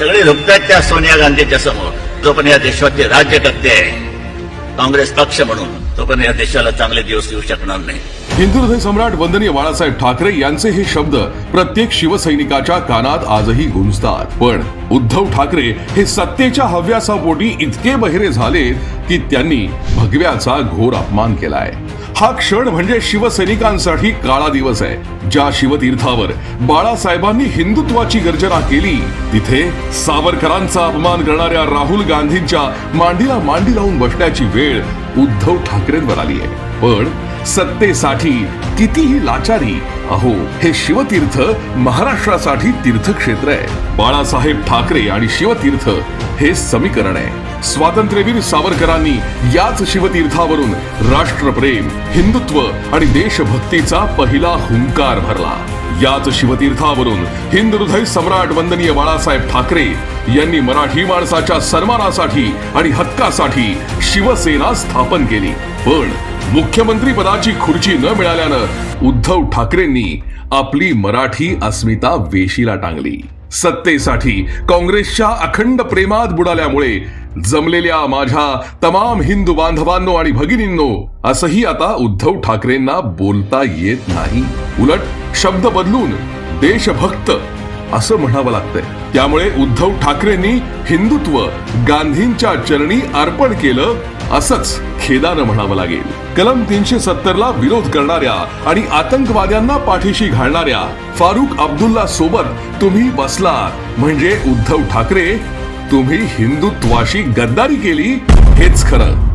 सगळे झुकतात त्या सोनिया गांधीच्या समोर. जो पण या देशाचे राज्य करते आहे. काँग्रेस पक्ष म्हणून. तो पण या देशाला चांगले दिवस येऊ शकणार नाही. हिंदुहृदय सम्राट वंदनीय बाळासाहेब ठाकरे यांचे हे शब्द प्रत्येक शिवसैनिकाच्या कानात आजही गुंजतात. पण उद्धव ठाकरे हे सत्तेच्या हव्यासापोटी इतके बहिरे झाले की त्यांनी भगव्याचा घोर अपमान केलाय. हा क्षण म्हणजे शिवसैनिकांसाठी काळा दिवस आहे. ज्या शिवतीर्थावर बाळासाहेबांनी हिंदुत्वाची गर्जना केली तिथे सावरकरांचा अपमान करणाऱ्या राहुल गांधींच्या मांडीला मांडी लावून बसण्याची वेळ उद्धव ठाकरेंवर आली आहे. पण सत्तेसाठी कितीही लाचारी अहो हे शिवतीर्थ महाराष्ट्रासाठी तीर्थक्षेत्र आहे. बाळासाहेब ठाकरे आणि शिवतीर्थ हे समीकरण आहे. स्वातंत्र्यवीर सावरकरांनी याच शिवतीर्थावरून राष्ट्रप्रेम हिंदुत्व आणि देशभक्तीचा पहिला हुंकार भरला. याच शिवतीर्थावरून हिंद हृदय सम्राट वंदनीय बाळासाहेब ठाकरे यांनी मराठी माणसाच्या सन्मानासाठी आणि हक्कासाठी शिवसेना स्थापन केली. पण मुख्यमंत्री पदाची खुर्ची न मिळाल्यानं उद्धव ठाकरेंनी आपली मराठी अस्मिता वेशीला टांगली. सत्तेसाठी काँग्रेसच्या अखंड प्रेमात बुडाल्यामुळे जमलेल्या माझ्या तमाम हिंदू बांधवांनो आणि भगिनींनो असंही आता उद्धव ठाकरेंना बोलता येत नाही. उलट शब्द बदलून देशभक्त असं म्हणावं लागतंय. त्यामुळे उद्धव ठाकरेंनी हिंदुत्व गांधींच्या चरणी अर्पण केलं असंच खेदानं म्हणावं लागेल. कलम तीनशे सत्तर ला विरोध करणाऱ्या आणि आतंकवाद्यांना पाठीशी घालणाऱ्या फारुख अब्दुल्ला सोबत तुम्ही बसला म्हणजे उद्धव ठाकरे तुम्ही हिंदुत्वाशी गद्दारी केली हेच खरं.